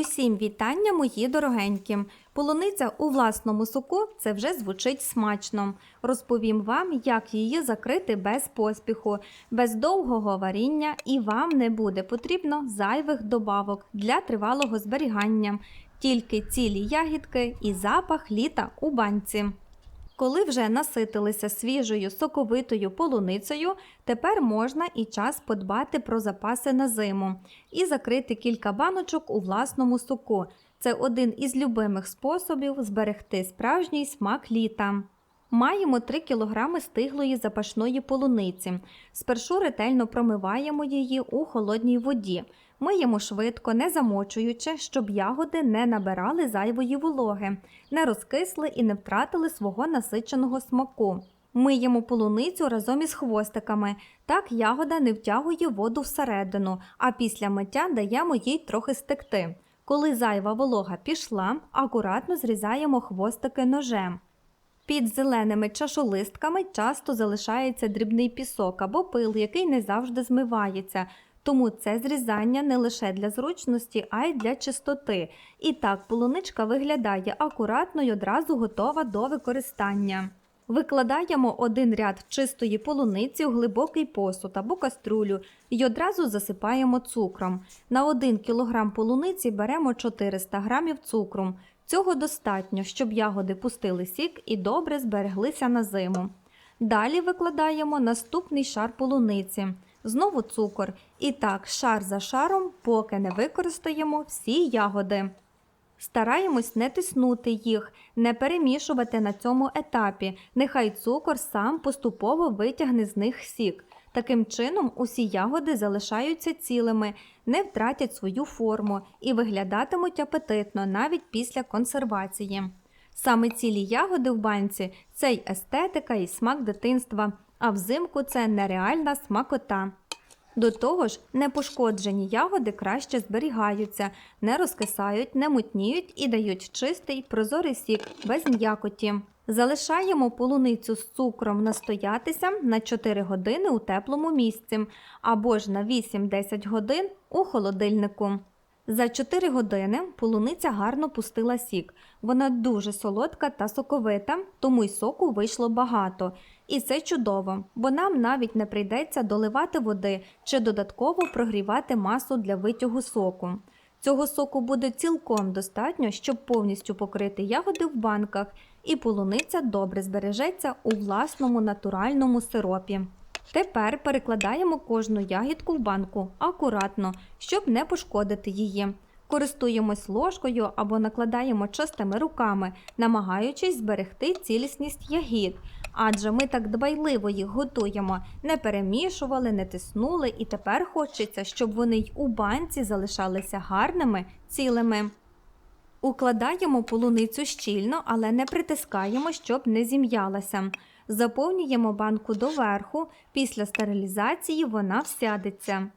Усім вітання, мої дорогенькі! Полуниця у власному соку це вже звучить смачно. Розповім вам, як її закрити без поспіху, без довгого варіння, і вам не буде потрібно зайвих добавок для тривалого зберігання, тільки цілі ягідки і запах літа у банці. Коли вже наситилися свіжою соковитою полуницею, тепер можна і час подбати про запаси на зиму і закрити кілька баночок у власному соку. Це один із любимих способів зберегти справжній смак літа. Маємо 3 кг стиглої запашної полуниці. Спершу ретельно промиваємо її у холодній воді. Миємо швидко, не замочуючи, щоб ягоди не набирали зайвої вологи, не розкисли і не втратили свого насиченого смаку. Миємо полуницю разом із хвостиками. Так ягода не втягує воду всередину, а після миття даємо їй трохи стекти. Коли зайва волога пішла, акуратно зрізаємо хвостики ножем. Під зеленими чашолистками часто залишається дрібний пісок або пил, який не завжди змивається. Тому це зрізання не лише для зручності, а й для чистоти. І так полуничка виглядає акуратно й одразу готова до використання. Викладаємо один ряд чистої полуниці у глибокий посуд або каструлю і одразу засипаємо цукром. На 1 кг полуниці беремо 400 г цукру. Цього достатньо, щоб ягоди пустили сік і добре збереглися на зиму. Далі викладаємо наступний шар полуниці, знову цукор. І так, шар за шаром, поки не використаємо всі ягоди. Стараємось не тиснути їх, не перемішувати на цьому етапі. Нехай цукор сам поступово витягне з них сік. Таким чином, усі ягоди залишаються цілими, не втратять свою форму і виглядатимуть апетитно навіть після консервації. Саме цілі ягоди в банці це й естетика і смак дитинства, а взимку це нереальна смакота. До того ж, непошкоджені ягоди краще зберігаються, не розкисають, не мутніють і дають чистий прозорий сік без м'якоті. Залишаємо полуницю з цукром настоятися на 4 години у теплому місці або ж на 8-10 годин у холодильнику. За 4 години полуниця гарно пустила сік. Вона дуже солодка та соковита, тому й соку вийшло багато. І це чудово, бо нам навіть не прийдеться доливати води чи додатково прогрівати масу для витягу соку. Цього соку буде цілком достатньо, щоб повністю покрити ягоди в банках, і полуниця добре збережеться у власному натуральному сиропі. Тепер перекладаємо кожну ягідку в банку акуратно, щоб не пошкодити її. Користуємось ложкою або накладаємо чистими руками, намагаючись зберегти цілісність ягід. Адже ми так дбайливо їх готуємо, не перемішували, не тиснули, і тепер хочеться, щоб вони й у банці залишалися гарними, цілими. Укладаємо полуницю щільно, але не притискаємо, щоб не зім'ялася. Заповнюємо банку доверху, після стерилізації вона всядеться.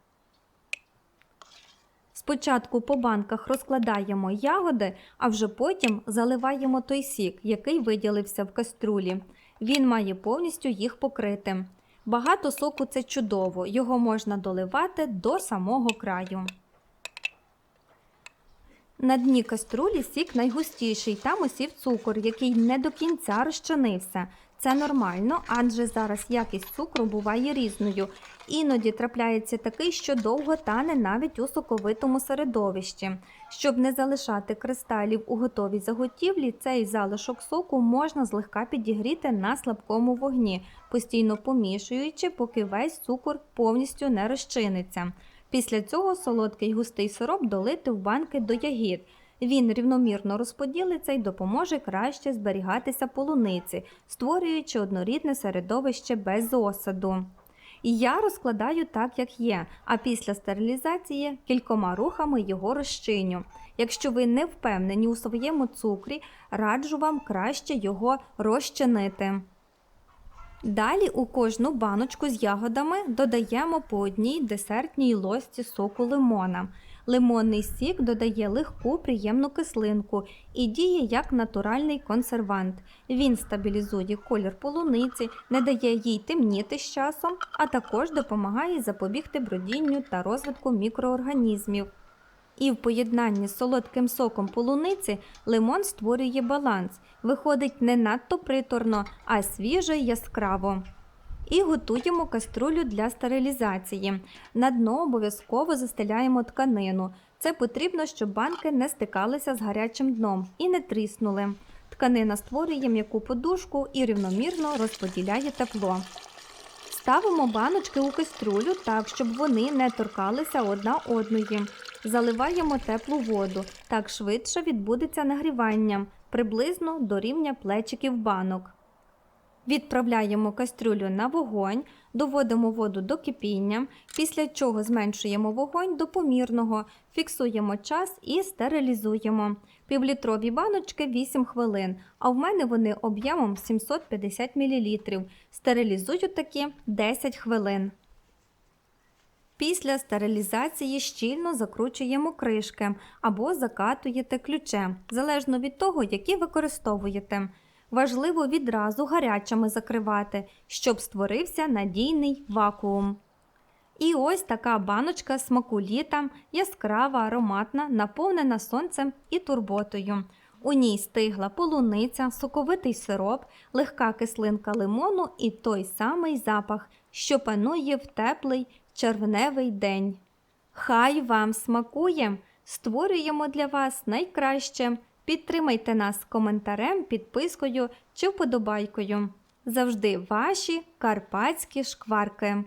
Спочатку по банках розкладаємо ягоди, а вже потім заливаємо той сік, який виділився в каструлі. Він має повністю їх покрити. Багато соку це чудово, його можна доливати до самого краю. На дні каструлі сік найгустіший, там осів цукор, який не до кінця розчинився. Це нормально, адже зараз якість цукру буває різною. Іноді трапляється такий, що довго тане навіть у соковитому середовищі. Щоб не залишати кристалів у готовій заготівлі, цей залишок соку можна злегка підігріти на слабкому вогні, постійно помішуючи, поки весь цукор повністю не розчиниться. Після цього солодкий густий сироп долити в банки до ягід. Він рівномірно розподілиться і допоможе краще зберігатися полуниці, створюючи однорідне середовище без осаду. І я розкладаю так, як є, а після стерилізації кількома рухами його розчиню. Якщо ви не впевнені у своєму цукрі, раджу вам краще його розчинити. Далі у кожну баночку з ягодами додаємо по одній десертній ложці соку лимона. Лимонний сік додає легку приємну кислинку і діє як натуральний консервант. Він стабілізує колір полуниці, не дає їй темніти з часом, а також допомагає запобігти бродінню та розвитку мікроорганізмів. І в поєднанні з солодким соком полуниці лимон створює баланс. Виходить не надто приторно, а свіже яскраво. І готуємо каструлю для стерилізації. На дно обов'язково застеляємо тканину. Це потрібно, щоб банки не стикалися з гарячим дном і не тріснули. Тканина створює м'яку подушку і рівномірно розподіляє тепло. Ставимо баночки у каструлю так, щоб вони не торкалися одна одної. Заливаємо теплу воду. Так швидше відбудеться нагрівання, приблизно до рівня плечиків банок. Відправляємо кастрюлю на вогонь, доводимо воду до кипіння, після чого зменшуємо вогонь до помірного, фіксуємо час і стерилізуємо. Півлітрові баночки 8 хвилин, а в мене вони об'ємом 750 мл. Стерилізую такі 10 хвилин. Після стерилізації щільно закручуємо кришки або закатуєте ключем, залежно від того, які використовуєте. Важливо відразу гарячими закривати, щоб створився надійний вакуум. І ось така баночка смаку літа, яскрава, ароматна, наповнена сонцем і турботою. У ній стигла полуниця, соковитий сироп, легка кислинка лимону і той самий запах, що панує в теплий червневий день. Хай вам смакує! Створюємо для вас найкраще. Підтримайте нас коментарем, підпискою чи вподобайкою. Завжди ваші карпатські шкварки.